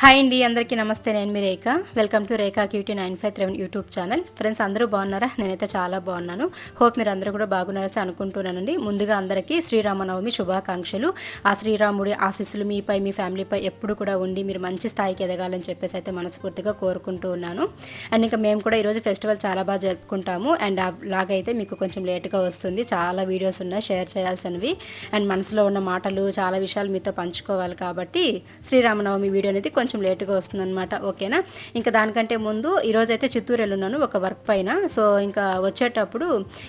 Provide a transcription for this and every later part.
Hi అండి అందరికీ నమస్తే. నేను మీ Rekha. Welcome to Rekha cutie nine five three YouTube channel friends అందరూ బాగున్నారా? నేనైతే చాలా బాగున్నాను. హోప్ మీరు అందరూ కూడా బాగున్నారని అనుకుంటున్నానండి. ముందుగా అందరికీ శ్రీరామనవమి శుభాకాంక్షలు. ఆ శ్రీరాముడి ఆశీస్సులు మీపై మీ ఫ్యామిలీపై ఎప్పుడు కూడా ఉండి మీరు మంచి స్థాయికి ఎదగాలని చెప్పేసి అయితే మనస్ఫూర్తిగా కోరుకుంటూ ఉన్నాను. అండ్ ఇంకా మేము కూడా ఈరోజు ఫెస్టివల్ చాలా బాగా జరుపుకుంటాము. అండ్ లాగైతే అయితే మీకు కొంచెం లేట్గా వస్తుంది. చాలా వీడియోస్ ఉన్నాయి. షేర్ చేయాల్సినవి. అండ్ మనసులో ఉన్న మాటలు చాలా విషయాలు మీతో పంచుకోవాలి కాబట్టి శ్రీరామనవమి వీడియో అనేది కొంచెం కొంచెం లేటుగా వస్తుందన్నమాట. ఓకేనా? ఇంకా దానికంటే ముందు ఈరోజు అయితే చిత్తూరు వెళ్ళున్నాను ఒక వర్క్ పైన. సో ఇంకా వచ్చేటప్పుడు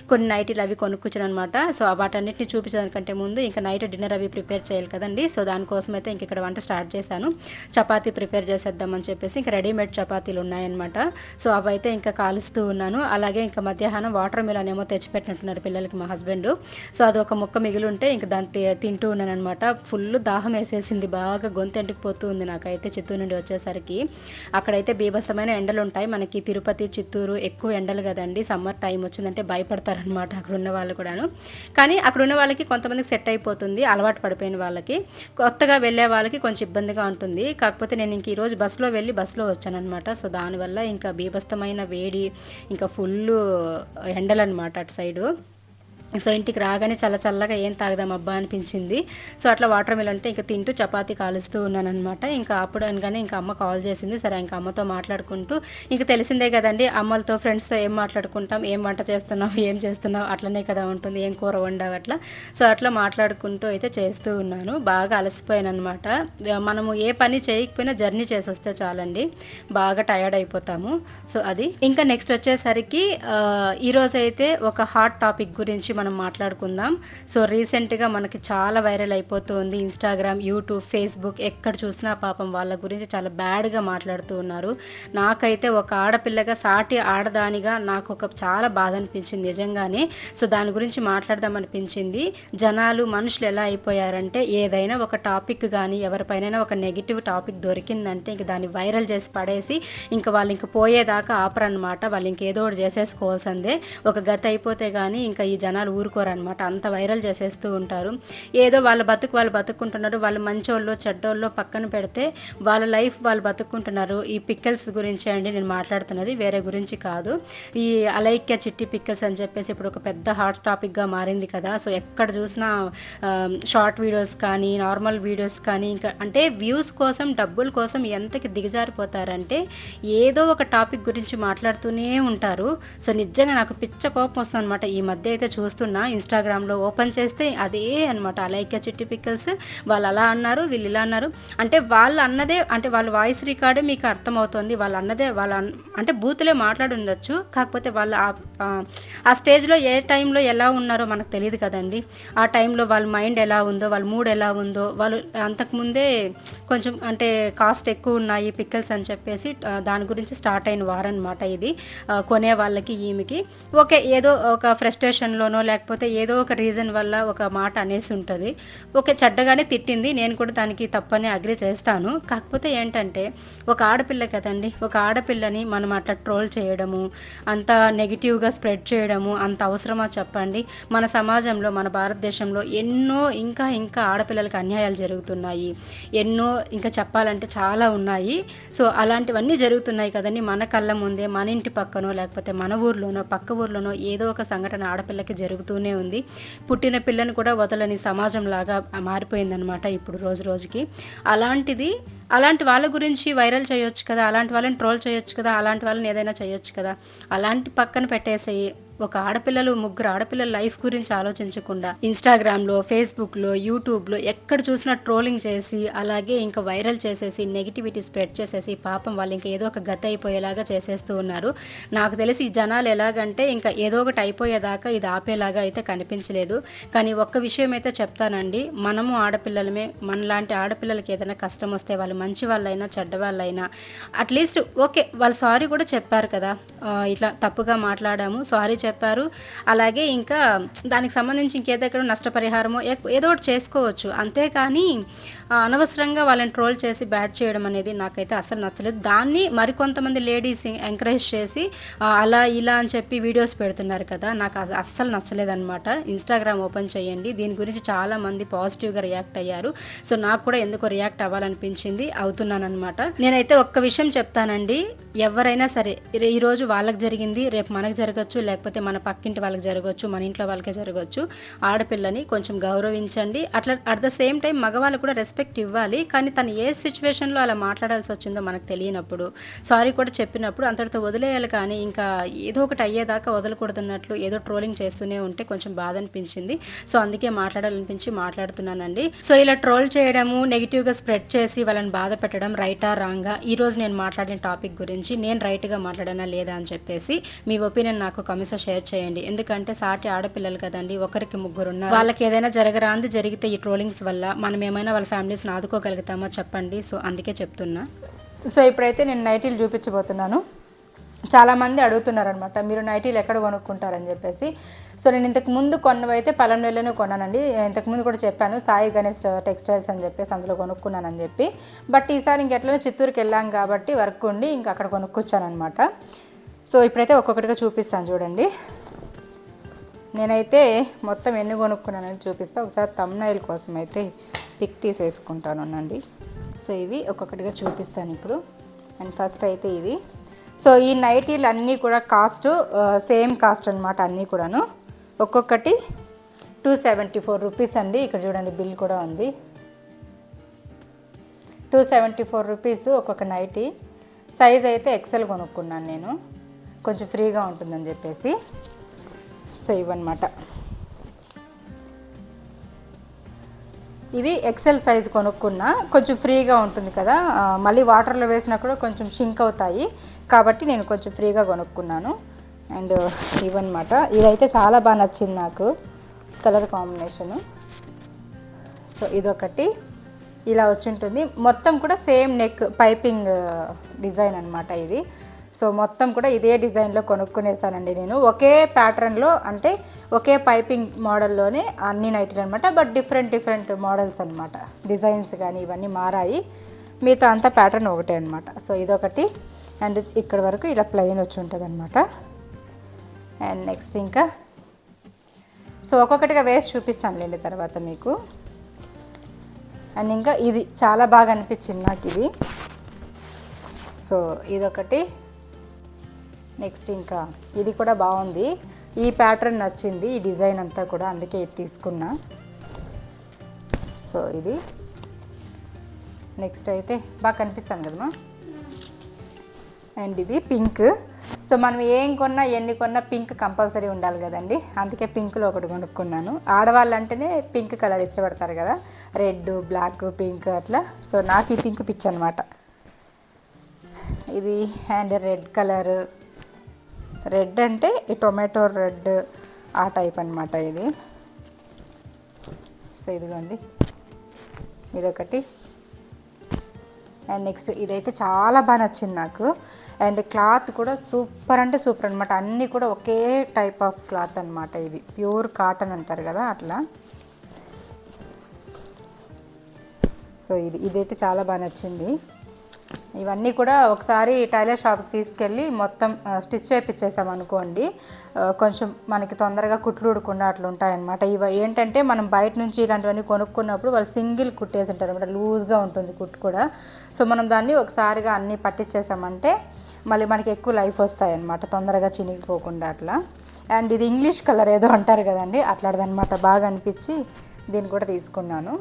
కొన్ని నైట్లు అవి కొనుక్కొచ్చాను అనమాట సో వాటన్నిటిని చూపించడానికంటే ముందు ఇంకా నైట్ డిన్నర్ అవి ప్రిపేర్ చేయాలి కదండి. సో దానికోసం అయితే ఇంక ఇక్కడ వంట స్టార్ట్ చేశాను. చపాతీ ప్రిపేర్ చేసేద్దామని చెప్పేసి ఇంకా రెడీమేడ్ చపాతీలు ఉన్నాయన్నమాట. సో అవి అయితే ఇంకా కాలుస్తూ ఉన్నాను. అలాగే ఇంకా మధ్యాహ్నం వాటర్ మిలన్ ఏమో తెచ్చిపెట్టినట్టున్నారు పిల్లలకి మా హస్బెండ్. సో అది ఒక ముక్క మిగిలి ఉంటే ఇంకా దాన్ని తింటూ ఉన్నాను అనమాట ఫుల్ దాహం వేసేసింది బాగా గొంతు ఎంటుకుపోతూ ఉంది నాకైతే చిత్తూరు నుండి వచ్చేసరికి అక్కడైతే బీభత్సమైన ఎండలు ఉంటాయి మనకి తిరుపతి చిత్తూరు ఎక్కువ ఎండలు కదండి. సమ్మర్ టైం వచ్చిందంటే భయపడతారనమాట అక్కడ ఉన్న వాళ్ళు కూడాను. కానీ అక్కడ ఉన్న వాళ్ళకి కొంతమందికి సెట్ అయిపోతుంది అలవాటు పడిపోయిన వాళ్ళకి. కొత్తగా వెళ్ళే వాళ్ళకి కొంచెం ఇబ్బందిగా ఉంటుంది. కాకపోతే నేను ఇంక ఈరోజు బస్సులో వెళ్ళి బస్సులో వచ్చానమాట సో దానివల్ల ఇంకా బీభత్సమైన వేడి ఇంకా ఫుల్ ఎండలన్నమాట అటు సైడు. సో ఇంటికి రాగానే చల్ల చల్లగా ఏం తాగదాం అబ్బా అనిపించింది. సో అట్లా వాటర్ మిల్ అంటే ఇంకా తింటూ చపాతీ కాలుస్తూ ఉన్నాను అనమాట ఇంకా అప్పుడు అనగానే ఇంకా అమ్మ కాల్ చేసింది సరే ఇంకా అమ్మతో మాట్లాడుకుంటూ ఇంకా తెలిసిందే కదండి అమ్మలతో ఫ్రెండ్స్తో ఏం మాట్లాడుకుంటాం ఏం వంట చేస్తున్నావు ఏం చేస్తున్నావు అట్లనే కదా ఉంటుంది ఏం కూర వండావు అట్లా. సో అట్లా మాట్లాడుకుంటూ అయితే చేస్తూ ఉన్నాను. బాగా అలసిపోయాను అనమాట మనము ఏ పని చేయకపోయినా జర్నీ చేసి వస్తే చాలండి. బాగా టయర్డ్ అయిపోతాము. సో అది. ఇంకా నెక్స్ట్ వచ్చేసరికి ఈరోజైతే ఈరోజు అయితే ఒక హాట్ టాపిక్ గురించి మనం మాట్లాడుకుందాం. సో రీసెంట్గా మనకి చాలా వైరల్ అయిపోతుంది ఇన్స్టాగ్రామ్ యూట్యూబ్ ఫేస్బుక్ ఎక్కడ చూసినా పాపం వాళ్ళ గురించి చాలా బ్యాడ్గా మాట్లాడుతూ ఉన్నారు. నాకైతే ఒక ఆడపిల్లగా సాటి ఆడదానిగా నాకు ఒక చాలా బాధ అనిపించింది నిజంగానే. సో దాని గురించి మాట్లాడదాం అనిపించింది. జనాలు మనుషులు ఎలా అయిపోయారంటే ఏదైనా ఒక టాపిక్ కానీ ఎవరిపైన ఒక నెగిటివ్ టాపిక్ దొరికిందంటే ఇంక దాన్ని వైరల్ చేసి పడేసి ఇంకా వాళ్ళు ఇంక పోయేదాకా ఆపరనమాట వాళ్ళు ఇంకేదో ఒకటి చేసేసుకోవాల్సిందే. ఒక గత అయిపోతే కానీ ఇంకా ఈ జనాలు ఊరుకోరనమాట అంత వైరల్ చేసేస్తూ ఉంటారు. ఏదో వాళ్ళ బతుకు వాళ్ళు బతుకుంటున్నారు వాళ్ళు మంచోళ్ళు చెడ్డోళ్ళు పక్కన పెడితే వాళ్ళ లైఫ్ వాళ్ళు బతుకుంటున్నారు ఈ పిక్కల్స్ గురించి అండి నేను మాట్లాడుతున్నది. వేరే గురించి కాదు. ఈ అలైక్య చిట్టి పిక్కల్స్ అని చెప్పేసి ఇప్పుడు ఒక పెద్ద హాట్ టాపిక్గా మారింది కదా. సో ఎక్కడ చూసినా షార్ట్ వీడియోస్ కానీ నార్మల్ వీడియోస్ కానీ ఇంకా అంటే వ్యూస్ కోసం డబ్బుల కోసం ఎంతకి దిగజారిపోతారంటే ఏదో ఒక టాపిక్ గురించి మాట్లాడుతూనే ఉంటారు. సో నిజంగా నాకు పిచ్చ కోపం వస్తుంది అనమాట ఈ మధ్య అయితే చూస్తున్నా ఇన్స్టాగ్రామ్లో ఓపెన్ చేస్తే అదే అనమాట అలైక్య చిట్టి పిక్కల్స్ వాళ్ళు అలా అన్నారు వీళ్ళు ఇలా అన్నారు. అంటే వాళ్ళు అన్నదే అంటే వాళ్ళ వాయిస్ రికార్డే మీకు అర్థమవుతుంది. వాళ్ళు అన్నదే వాళ్ళ అంటే బూతులే మాట్లాడి ఉండొచ్చు. కాకపోతే వాళ్ళు ఆ- స్టేజ్లో ఏ టైంలో ఎలా ఉన్నారో మనకు తెలియదు కదండి. ఆ టైంలో వాళ్ళ మైండ్ ఎలా ఉందో వాళ్ళ మూడ్ ఎలా ఉందో వాళ్ళు అంతకుముందే కొంచెం అంటే కాస్ట్ ఎక్కువ ఉన్నాయి పిక్కల్స్ అని చెప్పేసి దాని గురించి స్టార్ట్ అయిన వారనమాట ఇది. కొనే వాళ్ళకి ఈమెకి. ఓకే ఏదో ఒక ఫ్రస్ట్రేషన్లోనో లేకపోతే ఏదో ఒక రీజన్ వల్ల ఒక మాట అనేసి ఉంటుంది. ఓకే చెడ్డగానే తిట్టింది నేను కూడా దానికి తప్పని అగ్రి చేస్తాను. కాకపోతే ఏంటంటే ఒక ఆడపిల్ల కదండి ఒక ఆడపిల్లని మనం అట్లా ట్రోల్ చేయడము అంత నెగిటివ్గా స్ప్రెడ్ చేయడము అంత అవసరమా చెప్పండి? మన సమాజంలో మన భారతదేశంలో ఎన్నో ఇంకా ఇంకా ఆడపిల్లలకి అన్యాయాలు జరుగుతున్నాయి. ఎన్నో ఇంకా చెప్పాలంటే చాలా ఉన్నాయి. సో అలాంటివన్నీ జరుగుతున్నాయి కదండి మన కళ్ళ ముందే మన ఇంటి పక్కనో లేకపోతే మన ఊర్లోనో పక్క ఊర్లోనో ఏదో ఒక సంఘటన ఆడపిల్లకి జరుగుతుంది. జరుగుతూనే ఉంది. పుట్టిన పిల్లని కూడా వదలని సమాజం లాగా మారిపోయిందనమాట ఇప్పుడు రోజు రోజుకి. అలాంటిది అలాంటి వాళ్ళ గురించి వైరల్ చేయొచ్చు కదా అలాంటి వాళ్ళని ట్రోల్ చేయొచ్చు కదా అలాంటి వాళ్ళని ఏదైనా చేయొచ్చు కదా. అలాంటి పక్కన పెట్టేసేయి ఒక ఆడపిల్లలు ముగ్గురు ఆడపిల్లల లైఫ్ గురించి ఆలోచించకుండా ఇన్స్టాగ్రామ్లో ఫేస్బుక్లో యూట్యూబ్లో ఎక్కడ చూసినా ట్రోలింగ్ చేసి అలాగే ఇంకా వైరల్ చేసేసి నెగిటివిటీ స్ప్రెడ్ చేసేసి పాపం వాళ్ళు ఇంకా ఏదో ఒక గత అయిపోయేలాగా చేసేస్తూ ఉన్నారు. నాకు తెలిసి ఈ జనాలు ఎలాగంటే ఇంకా ఏదో ఒకటి అయిపోయేదాకా ఇది ఆపేలాగా అయితే కనిపించలేదు. కానీ ఒక్క విషయం అయితే చెప్తానండి. మనము ఆడపిల్లలమే మనలాంటి ఆడపిల్లలకి ఏదైనా కష్టం వస్తే వాళ్ళు మంచి వాళ్ళైనా చెడ్డ వాళ్ళైనా అట్లీస్ట్ ఓకే వాళ్ళు సారీ కూడా చెప్పారు కదా. ఇట్లా తప్పుగా మాట్లాడాము సారీ చెప్పారు. అలాగే ఇంకా దానికి సంబంధించి ఇంకేదో నష్టపరిహారమో ఏదో ఒకటి చేసుకోవచ్చు. అంతేకాని అనవసరంగా వాళ్ళని ట్రోల్ చేసి బ్యాట్ చేయడం అనేది నాకైతే అసలు నచ్చలేదు. దాన్ని మరికొంతమంది లేడీస్ ఎంకరేజ్ చేసి అలా ఇలా అని చెప్పి వీడియోస్ పెడుతున్నారు కదా నాకు అస- అస్సలు నచ్చలేదన్నమాట. ఇన్స్టాగ్రామ్ ఓపెన్ చేయండి. దీని గురించి చాలా మంది పాజిటివ్గా రియాక్ట్ అయ్యారు. సో నాకు కూడా ఎందుకో రియాక్ట్ అవ్వాలనిపించింది. అవుతున్నానమాట నేనైతే ఒక్క విషయం చెప్తానండి. ఎవరైనా సరే ఈ రోజు వాళ్ళకి జరిగింది రేపు మనకు జరగచ్చు లేకపోతే మన పక్కింటి వాళ్ళకి జరగచ్చు మన ఇంట్లో వాళ్ళకే జరగచ్చు ఆడపిల్లని కొంచెం గౌరవించండి. అట్లా అట్ ద సేమ్ టైం మగవాళ్ళు కూడా రెస్పెక్ట్ ఇవ్వాలి. కానీ తను ఏ సిచ్యువేషన్లో అలా మాట్లాడాల్సి వచ్చిందో మనకు తెలియనప్పుడు సారీ కూడా చెప్పినప్పుడు అంతటితో వదిలేయాలి కానీ ఇంకా ఏదో ఒకటి అయ్యేదాకా వదలకూడదన్నట్లు ఏదో ట్రోలింగ్ చేస్తూనే ఉంటే కొంచెం బాధ అనిపించింది. సో అందుకే మాట్లాడాలనిపించి మాట్లాడుతున్నానండి. సో ఇలా ట్రోల్ చేయడము నెగిటివ్గా స్ప్రెడ్ చేసి వాళ్ళని బాధ పెట్టడం రైటా రాంగా ఈరోజు నేను మాట్లాడిన టాపిక్ గురించి నేను రైట్గా మాట్లాడానా లేదా అని చెప్పేసి మీ ఒపీనియన్ నాకు కమిసో షేర్ చేయండి. ఎందుకంటే సాటి ఆడపిల్లలు కదండి ఒకరికి ముగ్గురు ఉన్నారు. వాళ్ళకి ఏదైనా జరగరాంది జరిగితే ఈ ట్రోలింగ్స్ వల్ల మనం ఏమైనా వాళ్ళ ఫ్యామిలీస్ని ఆదుకోగలుగుతామో చెప్పండి. సో అందుకే చెప్తున్నా. సో ఇప్పుడైతే నేను నైటీలు చూపించబోతున్నాను. చాలామంది అడుగుతున్నారనమాట మీరు నైటీలు ఎక్కడ కొనుక్కుంటారని చెప్పేసి. సో నేను ఇంతకు ముందు కొన్నవైతే పలంవేలోనే కొన్నానండి. ఇంతకుముందు కూడా చెప్పాను సాయి గణేష్ uh, టెక్స్టైల్స్ అని చెప్పేసి అందులో కొనుక్కున్నానని చెప్పి. బట్ ఈసారి ఇంకెట్లనే చిత్తూరుకి వెళ్ళాం కాబట్టి వర్క్ ఉండి ఇంకా అక్కడ కొనుక్కొచ్చానమాట సో ఇప్పుడైతే ఒక్కొక్కటిగా చూపిస్తాను చూడండి. నేనైతే మొత్తం ఎన్ని కొనుక్కున్నానని చూపిస్తా. ఒకసారి తమ్నైల్ కోసం అయితే పిక్ తీసేసుకుంటాను అండి సో ఇవి ఒక్కొక్కటిగా చూపిస్తాను ఇప్పుడు. అండ్ ఫస్ట్ అయితే ఇది. సో ఈ నైటీలు అన్నీ కూడా కాస్ట్ సేమ్ కాస్ట్ అనమాట అన్నీ కూడాను. ఒక్కొక్కటి టూ సెవెంటీ ఫోర్ రూపీస్ అండి. ఇక్కడ చూడండి బిల్ కూడా ఉంది. టూ సెవెంటీ ఫోర్ రూపీస్ ఒక్కొక్క నైటీ. సైజ్ అయితే ఎక్సెల్ కొనుక్కున్నాను నేను. కొంచెం ఫ్రీగా ఉంటుందని చెప్పేసి. సో ఇవన్నమాట. ఇవి ఎక్సెల్ సైజ్ కొనుక్కున్నా కొంచెం ఫ్రీగా ఉంటుంది కదా. మళ్ళీ వాటర్లో వేసినా కూడా కొంచెం షింక్ అవుతాయి. కాబట్టి నేను కొంచెం ఫ్రీగా కొనుక్కున్నాను. అండ్ ఇవన్నమాట. ఇదైతే చాలా బాగా నచ్చింది నాకు. కలర్ కాంబినేషను సో ఇదొకటి. ఇలా వచ్చి ఉంటుంది. మొత్తం కూడా సేమ్ నెక్ పైపింగ్ డిజైన్ అనమాట ఇది. సో మొత్తం కూడా ఇదే డిజైన్లో కొనుక్కునేసానండి నేను. ఒకే ప్యాటర్న్లో అంటే ఒకే పైపింగ్ మోడల్లోనే అన్ని నైట్లు అనమాట బట్ డిఫరెంట్ డిఫరెంట్ మోడల్స్ అనమాట డిజైన్స్ కానీ ఇవన్నీ మారాయి. మిగతా అంతా ప్యాటర్న్ ఒకటే అనమాట సో ఇదొకటి. అండ్ ఇక్కడ వరకు ఇలా ప్లెయిన్ వచ్చి ఉంటుంది అనమాట అండ్ నెక్స్ట్ ఇంకా. సో ఒక్కొక్కటిగా వేసి చూపిస్తానులేండి తర్వాత మీకు. అండ్ ఇంకా ఇది చాలా బాగా అనిపించింది నాకు ఇది. సో ఇదొకటి. నెక్స్ట్ ఇంకా ఇది కూడా బాగుంది. ఈ ప్యాటర్న్ నచ్చింది ఈ డిజైన్ అంతా కూడా అందుకే ఇది తీసుకున్నా. సో ఇది. నెక్స్ట్ అయితే బాగా కనిపిస్తాను కదమ్మా. అండ్ ఇది పింక్. సో మనం ఏం కొన్నా ఎన్ని కొన్నా పింక్ కంపల్సరీ ఉండాలి కదండి. అందుకే పింక్లో ఒకటి కొనుక్కున్నాను. ఆడవాళ్ళు అంటేనే పింక్ కలర్ ఇష్టపడతారు కదా. రెడ్ బ్లాక్ పింక్ అట్లా. సో నాకు ఈ పింక్ పిచ్ అనమాట ఇది అండ్ రెడ్ కలర్. రెడ్ అంటే ఈ టొమాటో రెడ్ ఆ టైప్ అనమాట ఇది. సో ఇదిగోండి. ఇదొకటి. అండ్ నెక్స్ట్ ఇదైతే చాలా బాగా నచ్చింది నాకు. అండ్ క్లాత్ కూడా సూపర్ అంటే సూపర్ అనమాట అన్నీ కూడా ఒకే టైప్ ఆఫ్ క్లాత్ అనమాట ఇవి ప్యూర్ కాటన్ అంటారు కదా అట్లా. సో ఇది ఇదైతే చాలా బాగా నచ్చింది. ఇవన్నీ కూడా ఒకసారి టైలర్ షాప్కి తీసుకెళ్ళి మొత్తం స్టిచ్ చేయించేసాం అనుకోండి. కొంచెం మనకి తొందరగా కుట్లు ఊడకుండా అట్లా ఉంటాయన్నమాట. ఇవి ఏంటంటే మనం బయట నుంచి ఇలాంటివన్నీ కొనుక్కున్నప్పుడు వాళ్ళు సింగిల్ కుట్టేసి ఉంటారు అనమాట లూజ్గా ఉంటుంది కుట్టు కూడా. సో మనం దాన్ని ఒకసారిగా అన్నీ పట్టించేసామంటే మళ్ళీ మనకి ఎక్కువ లైఫ్ వస్తాయన్నమాట. తొందరగా చినిగిపోకుండా అట్లా. అండ్ ఇది ఇంగ్లీష్ కలర్ ఏదో అంటారు కదండి అట్లాడదనమాట బాగా అనిపించి దీన్ని కూడా తీసుకున్నాను.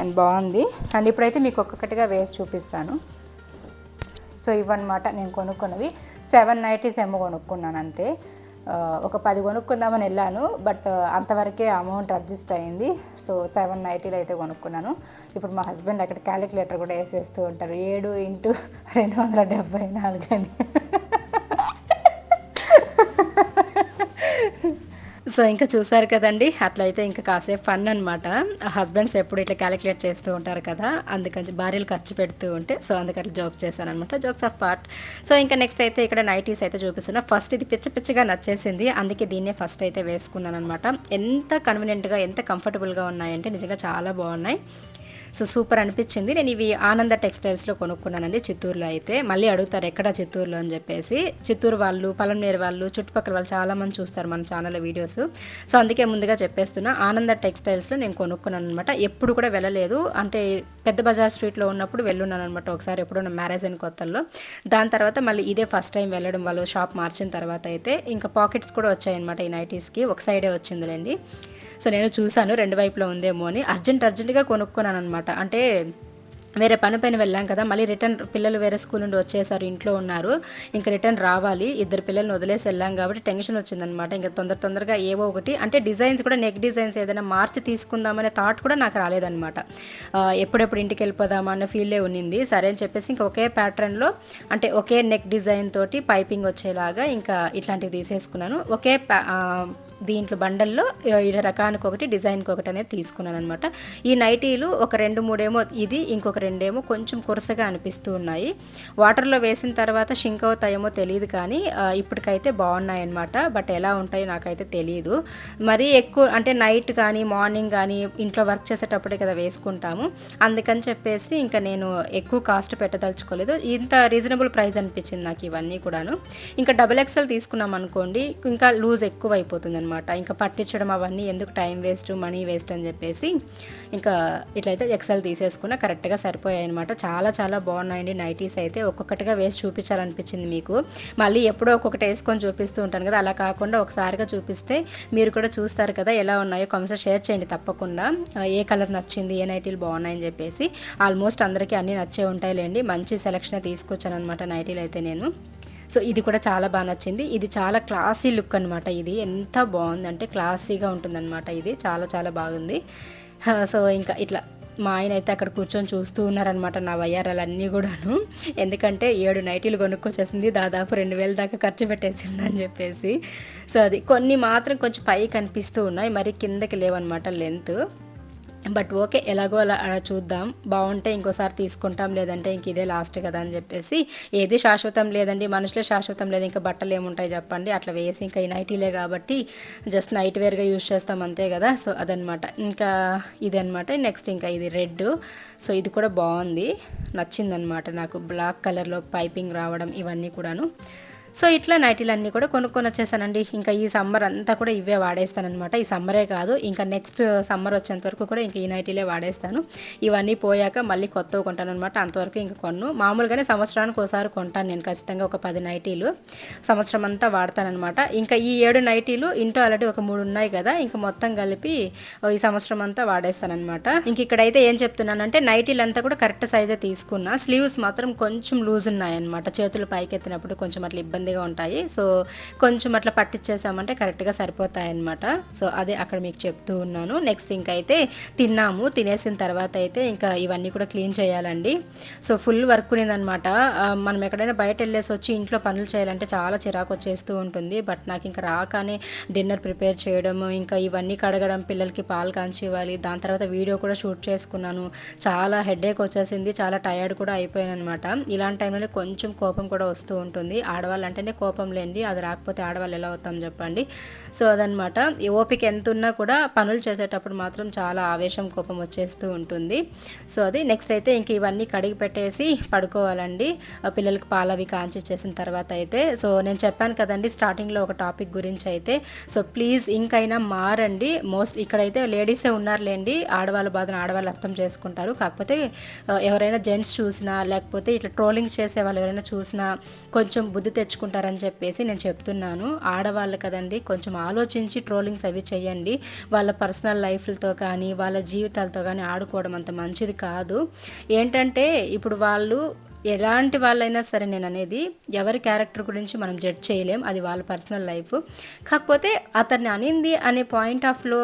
అండ్ బాగుంది. అండ్ ఇప్పుడైతే మీకు ఒక్కొక్కటిగా వేసి చూపిస్తాను. సో ఇవన్నమాట నేను కొనుక్కున్నవి. సెవెన్ నైటీస్ ఏమో కొనుక్కున్నాను అంతే. ఒక పది కొనుక్కుందామని వెళ్ళాను బట్ అంతవరకే అమౌంట్ అడ్జస్ట్ అయింది. సో సెవెన్ నైటీలు అయితే కొనుక్కున్నాను. ఇప్పుడు మా హస్బెండ్ అక్కడ క్యాలిక్యులేటర్ కూడా వేసేస్తూ ఉంటారు. ఏడు ఇంటూ రెండు వందల డెబ్బై నాలుగు అని. సో ఇంకా చూసారు కదండి అట్లయితే ఇంకా కాసేపు ఫన్ అనమాట హస్బెండ్స్ ఎప్పుడు ఇట్లా క్యాలిక్యులేట్ చేస్తూ ఉంటారు కదా అందుకని భార్యలు ఖర్చు పెడుతూ ఉంటే సో అందుకని జోక్ చేశాను అనమాట జోక్స్ ఆఫ్ పార్ట్ సో ఇంకా నెక్స్ట్ అయితే ఇక్కడ నైటీస్ అయితే చూపిస్తున్నా. ఫస్ట్ ఇది పిచ్చి పిచ్చిగా నచ్చేసింది అందుకే దీన్నే ఫస్ట్ అయితే వేసుకున్నాను అనమాట ఎంత కన్వీనియంట్గా ఎంత కంఫర్టబుల్గా ఉన్నాయంటే నిజంగా చాలా బాగున్నాయి. సో సూపర్ అనిపించింది. నేను ఇవి ఆనంద టెక్స్టైల్స్లో కొనుక్కున్నానండి చిత్తూరులో అయితే. మళ్ళీ అడుగుతారు ఎక్కడ చిత్తూరులో అని చెప్పేసి. చిత్తూరు వాళ్ళు పలమనేరు వాళ్ళు చుట్టుపక్కల వాళ్ళు చాలామంది చూస్తారు మన ఛానల్లో వీడియోస్ సో అందుకే ముందుగా చెప్పేస్తున్నా ఆనంద టెక్స్టైల్స్లో నేను కొనుక్కున్నాను అనమాట ఎప్పుడు కూడా వెళ్ళలేదు. అంటే పెద్ద బజార్ స్ట్రీట్లో ఉన్నప్పుడు వెళ్ళున్నాను అనమాట ఒకసారి ఎప్పుడు మ్యారేజ్ అయిన కొత్తల్లో. దాని తర్వాత మళ్ళీ ఇదే ఫస్ట్ టైం వెళ్ళడం వాళ్ళు షాప్ మార్చిన తర్వాత అయితే ఇంకా పాకెట్స్ కూడా వచ్చాయన్నమాట ఈ నైటీస్కి. ఒక సైడే వచ్చిందిలేండి. సో నేను చూశాను రెండు వైపులో ఉందేమో అని. అర్జెంట్ అర్జెంటుగా కొనుక్కున్నాను అనమాట అంటే వేరే పని పైన వెళ్ళాం కదా మళ్ళీ రిటర్న్ పిల్లలు వేరే స్కూల్ నుండి వచ్చేసారు ఇంట్లో ఉన్నారు. ఇంకా రిటర్న్ రావాలి ఇద్దరు పిల్లల్ని వదిలేసి వెళ్ళాం కాబట్టి టెన్షన్ వచ్చిందనమాట ఇంకా తొందర తొందరగా ఏవో ఒకటి అంటే డిజైన్స్ కూడా నెక్ డిజైన్స్ ఏదైనా మార్చి తీసుకుందామనే థాట్ కూడా నాకు రాలేదనమాట ఎప్పుడెప్పుడు ఇంటికి వెళ్ళిపోదామా అన్న ఫీలే ఉన్నింది. సరే అని చెప్పేసి ఇంకా ఒకే ప్యాటర్న్లో అంటే ఒకే నెక్ డిజైన్ తోటి పైపింగ్ వచ్చేలాగా ఇంకా ఇట్లాంటివి తీసేసుకున్నాను. ఒకే ప్యా- దీంట్లో బండల్లో ఈ రకానికి ఒకటి డిజైన్కి ఒకటి అనేది తీసుకున్నాను అనమాట ఈ నైటీలు ఒక రెండు మూడేమో ఇది ఇంకొక రెండేమో కొంచెం కురసగా అనిపిస్తూ ఉన్నాయి. వాటర్లో వేసిన తర్వాత షింక్ అవుతాయేమో తెలియదు కానీ ఇప్పటికైతే బాగున్నాయి అనమాట బట్ ఎలా ఉంటాయో నాకైతే తెలియదు మరీ ఎక్కువ అంటే నైట్ కానీ మార్నింగ్ కానీ ఇంట్లో వర్క్ చేసేటప్పుడే కదా వేసుకుంటాము. అందుకని చెప్పేసి ఇంకా నేను ఎక్కువ కాస్ట్ పెట్టదలుచుకోలేదు. ఇంత రీజనబుల్ ప్రైస్ అనిపించింది నాకు ఇవన్నీ కూడాను. ఇంకా డబుల్ ఎక్స్ఎల్ తీసుకున్నాం అనుకోండి ఇంకా లూజ్ ఎక్కువ అయిపోతుంది అనమాట ఇంకా పట్టించడం అవన్నీ ఎందుకు టైం వేస్ట్ మనీ వేస్ట్ అని చెప్పేసి ఇంకా ఇట్లయితే ఎక్సెల్ తీసేసుకున్న కరెక్ట్గా సరిపోయాయి అనమాట చాలా చాలా బాగున్నాయండి నైటీస్ అయితే. ఒక్కొక్కటిగా వేసి చూపించాలనిపించింది మీకు. మళ్ళీ ఎప్పుడో ఒక్కొక్కటి వేసుకొని చూపిస్తూ ఉంటాను కదా. అలా కాకుండా ఒకసారిగా చూపిస్తే మీరు కూడా చూస్తారు కదా ఎలా ఉన్నాయో. కొంచెం షేర్ చేయండి తప్పకుండా. ఏ కలర్ నచ్చింది ఏ నైటీలు బాగున్నాయని చెప్పేసి ఆల్మోస్ట్ అందరికీ అన్నీ నచ్చే ఉంటాయిలేండి. మంచి సెలక్షన్ తీసుకొచ్చాను అనమాట నైటీలు అయితే నేను. సో ఇది కూడా చాలా బాగా నచ్చింది. ఇది చాలా క్లాసీ లుక్ అనమాట ఇది. ఎంత బాగుంది అంటే క్లాసీగా ఉంటుందన్నమాట ఇది. చాలా చాలా బాగుంది. సో ఇంకా ఇట్లా మా ఆయన అయితే అక్కడ కూర్చొని చూస్తూ ఉన్నారనమాట నా వయ్యారాలన్నీ కూడాను. ఎందుకంటే ఏడు నైటీలు కొనుక్కొచ్చేసింది. దాదాపు రెండు వేల దాకా ఖర్చు పెట్టేసింది అని చెప్పేసి. సో అది కొన్ని మాత్రం కొంచెం పై కనిపిస్తూ ఉన్నాయి. మరి కిందకి లేవన్నమాట లెంత్. బట్ ఓకే ఎలాగో అలా చూద్దాం. బాగుంటే ఇంకోసారి తీసుకుంటాం లేదంటే ఇంక ఇదే లాస్ట్ కదా అని చెప్పేసి. ఏది శాశ్వతం లేదండి మనుషులే శాశ్వతం లేదు ఇంకా బట్టలు ఏముంటాయి చెప్పండి. అట్లా వేసి ఇంకా ఈ నైటీలే కాబట్టి జస్ట్ నైట్ వేర్గా యూజ్ చేస్తాం అంతే కదా. సో అదనమాట ఇంకా ఇది అనమాట నెక్స్ట్ ఇంకా ఇది రెడ్ సో ఇది కూడా బాగుంది. నచ్చిందనమాట నాకు. బ్లాక్ కలర్లో పైపింగ్ రావడం ఇవన్నీ కూడాను. సో ఇట్లా నైటీలన్నీ కూడా కొనుక్కొని వచ్చేసానండి. ఇంకా ఈ సమ్మర్ అంతా కూడా ఇవే వాడేస్తానమాట ఈ సమ్మరే కాదు ఇంకా నెక్స్ట్ సమ్మర్ వచ్చేంత వరకు కూడా ఇంకా ఈ నైటీలే వాడేస్తాను. ఇవన్నీ పోయాక మళ్ళీ కొత్తవి కొంటాను అనమాట అంతవరకు ఇంకా కొన్ను. మామూలుగానే సంవత్సరానికి ఒకసారి కొంటాను నేను ఖచ్చితంగా ఒక పది నైటీలు. సంవత్సరం అంతా వాడతానమాట ఇంకా ఈ ఏడు నైటీలు ఇంట్లో ఆల్రెడీ ఒక మూడు ఉన్నాయి కదా ఇంకా మొత్తం కలిపి ఈ సంవత్సరం అంతా వాడేస్తానమాట ఇంక ఇక్కడైతే ఏం చెప్తున్నానంటే నైటీలు అంతా కూడా కరెక్ట్ సైజే తీసుకున్నా. స్లీవ్స్ మాత్రం కొంచెం లూజ్ ఉన్నాయన్నమాట. చేతులు పైకెత్తినప్పుడు కొంచెం అట్లా ఇబ్బంది ఇబ్బందిగా ఉంటాయి. సో కొంచెం అట్లా పట్టించేసామంటే కరెక్ట్గా సరిపోతాయన్నమాట. సో అదే అక్కడ మీకు చెప్తూ ఉన్నాను. నెక్స్ట్ ఇంకైతే తిన్నాము. తినేసిన తర్వాత అయితే ఇంకా ఇవన్నీ కూడా క్లీన్ చేయాలండి. సో ఫుల్ వర్క్ ఉన్నదనమాట మనం ఎక్కడైనా బయట వెళ్ళేసి వచ్చి ఇంట్లో పనులు చేయాలంటే చాలా చిరాకు వచ్చేస్తూ ఉంటుంది. బట్ నాకు ఇంకా రాగానే డిన్నర్ ప్రిపేర్ చేయడము ఇంకా ఇవన్నీ కడగడం పిల్లలకి పాలు కాంచి ఇవ్వాలి దాని తర్వాత వీడియో కూడా షూట్ చేసుకున్నాను. చాలా హెడేక్ వచ్చేసింది. చాలా టయర్డ్ కూడా అయిపోయాను అనమాట ఇలాంటి టైంలో కొంచెం కోపం కూడా వస్తూ ఉంటుంది. ఆడవాళ్ళు అంటేనే కోపం లేండి అది రాకపోతే ఆడవాళ్ళు ఎలా అవుతాం చెప్పండి. సో అదనమాట ఈ ఓపిక ఎంత ఉన్నా కూడా పనులు చేసేటప్పుడు మాత్రం చాలా ఆవేశం కోపం వచ్చేస్తూ ఉంటుంది. సో అది నెక్స్ట్ అయితే ఇంక ఇవన్నీ కడిగి పెట్టేసి పడుకోవాలండి. పిల్లలకి పాలవి కాంచి చేసిన తర్వాత అయితే. సో నేను చెప్పాను కదండి స్టార్టింగ్లో ఒక టాపిక్ గురించి అయితే. సో ప్లీజ్ ఇంకైనా మారండి. మోస్ట్ ఇక్కడైతే లేడీసే ఉన్నారులేండి. ఆడవాళ్ళ బాధను ఆడవాళ్ళు అర్థం చేసుకుంటారు. కాకపోతే ఎవరైనా జెంట్స్ చూసినా లేకపోతే ఇట్లా ట్రోలింగ్స్ చేసే వాళ్ళు ఎవరైనా చూసినా కొంచెం బుద్ధి తెచ్చుకుంటారని చెప్పేసి నేను చెప్తున్నాను. ఆడవాళ్ళు కదండి కొంచెం ఆలోచించి ట్రోలింగ్స్ అవి చేయండి వాళ్ళ పర్సనల్ లైఫ్లతో కానీ వాళ్ళ జీవితాలతో కానీ ఆడుకోవడం అంత మంచిది కాదు. ఏంటంటే ఇప్పుడు వాళ్ళు ఎలాంటి వాళ్ళైనా సరే నేను అనేది ఎవరి క్యారెక్టర్ గురించి మనం జడ్జ్ చేయలేం అది వాళ్ళ పర్సనల్ లైఫ్. కాకపోతే అతన్ని అనింది అనే పాయింట్ ఆఫ్లో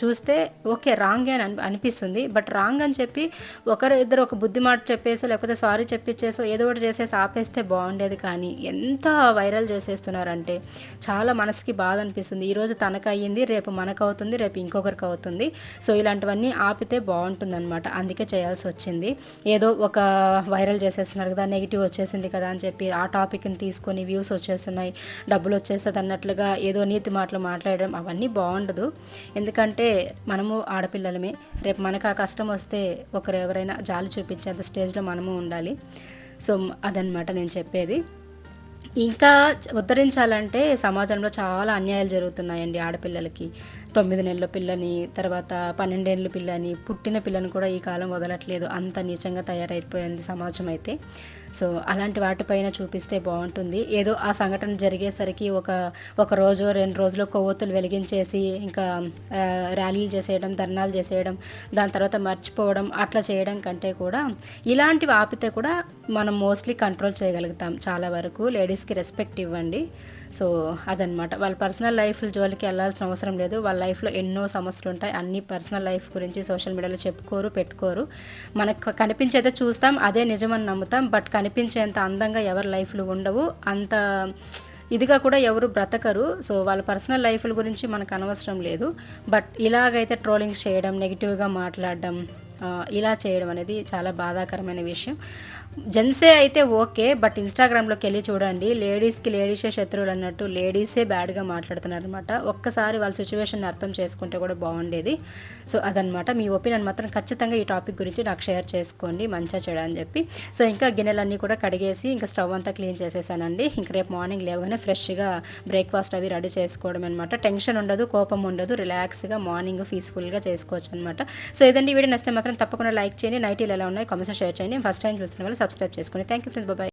చూస్తే ఓకే రాంగే అని అనిపిస్తుంది. బట్ రాంగ్ అని చెప్పి ఒకరు ఇద్దరు ఒక బుద్ధి మాట చెప్పేసో లేకపోతే సారీ చెప్పించేసో ఏదో ఒకటి చేసేసి ఆపేస్తే బాగుండేది కానీ ఎంత వైరల్ చేసేస్తున్నారంటే చాలా మనసుకి బాధ అనిపిస్తుంది. ఈరోజు తనకు అయ్యింది రేపు మనకు అవుతుంది రేపు ఇంకొకరికి అవుతుంది సో ఇలాంటివన్నీ ఆపితే బాగుంటుందన్నమాట. అందుకే చేయాల్సి వచ్చింది ఏదో ఒక వైరల్ చేసేసుకుంటే చేస్తున్నారు కదా నెగిటివ్ వచ్చేసింది కదా అని చెప్పి ఆ టాపిక్ని తీసుకొని వ్యూస్ వచ్చేస్తున్నాయి డబ్బులు వచ్చేస్తుంది అన్నట్లుగా ఏదో నీతి మాటలు మాట్లాడడం అవన్నీ బాగుండదు. ఎందుకంటే మనము ఆడపిల్లలమే రేపు మనకు ఆ కష్టం వస్తే ఒకరు ఎవరైనా జాలి చూపించేంత స్టేజ్లో మనము ఉండాలి. సో అదనమాట నేను చెప్పేది. ఇంకా ఉద్ధరించాలంటే సమాజంలో చాలా అన్యాయాలు జరుగుతున్నాయండి ఆడపిల్లలకి. తొమ్మిది నెలల పిల్లని తర్వాత పన్నెండేళ్ళ పిల్లని పుట్టిన పిల్లని కూడా ఈ కాలం వదలట్లేదు. అంత నీచంగా తయారైపోయింది సమాజం అయితే. సో అలాంటి వాటిపైన చూపిస్తే బాగుంటుంది. ఏదో ఆ సంఘటన జరిగేసరికి ఒక ఒక రోజు రెండు రోజులు కొవ్వొత్తులు వెలిగించేసి ఇంకా ర్యాలీలు చేసేయడం ధర్నాలు చేసేయడం దాని తర్వాత మర్చిపోవడం అట్లా చేయడం కంటే కూడా ఇలాంటివి ఆపితే కూడా మనం మోస్ట్లీ కంట్రోల్ చేయగలుగుతాం చాలా వరకు. లేడీస్కి రెస్పెక్ట్ ఇవ్వండి. సో అదనమాట వాళ్ళ పర్సనల్ లైఫ్ జోలికి వెళ్ళాల్సిన అవసరం లేదు. వాళ్ళ లైఫ్లో ఎన్నో సమస్యలు ఉంటాయి. అన్ని పర్సనల్ లైఫ్ గురించి సోషల్ మీడియాలో చెప్పుకోరు పెట్టుకోరు. మనకు కనిపించేదో చూస్తాం అదే నిజమని నమ్ముతాం. బట్ కనిపించేంత అందంగా ఎవరి లైఫ్లు ఉండవు. అంత ఇదిగా కూడా ఎవరు బ్రతకరు. సో వాళ్ళ పర్సనల్ లైఫ్ల గురించి మనకు అనవసరం లేదు. బట్ ఇలాగైతే ట్రోలింగ్స్ చేయడం నెగిటివ్గా మాట్లాడడం ఇలా చేయడం అనేది చాలా బాధాకరమైన విషయం. జెంట్సే అయితే ఓకే బట్ ఇన్స్టాగ్రామ్లోకి వెళ్ళి చూడండి. లేడీస్కి లేడీసే శత్రువులు అన్నట్టు లేడీసే బ్యాడ్గా మాట్లాడుతున్నారు అనమాట ఒక్కసారి వాళ్ళ సిచ్యువేషన్ అర్థం చేసుకుంటే కూడా బాగుండేది. సో అదనమాట మీ ఒపీనియన్ మాత్రం ఖచ్చితంగా ఈ టాపిక్ గురించి నాకు షేర్ చేసుకోండి. మంచిగా చేయడం అని చెప్పి. సో ఇంకా గిన్నెలన్నీ కూడా కడిగేసి ఇంకా స్టవ్ అంతా క్లీన్ చేసేసానండి. ఇంక రేపు మార్నింగ్ లేవగానే ఫ్రెష్గా బ్రేక్ఫాస్ట్ అవి రెడీ చేసుకోవడం అనమాట టెన్షన్ ఉండదు కోపం ఉండదు. రిలాక్స్గా మార్నింగ్ పీస్ఫుల్గా చేసుకోవచ్చు అనమాట సో ఏదండి వీడియో నచ్చితే మాత్రం తప్పకుండా లైక్ చేయండి. నైట్ ఇలా ఉన్నాయి? కామెంట్స్ షేర్ చేయండి. ఫస్ట్ టైం చూస్తున్న వాళ్ళు సబ్స్క్రైబ్ చేసుకోండి థ్యాంక్ యూ ఫ్రెండ్స్ బాయ్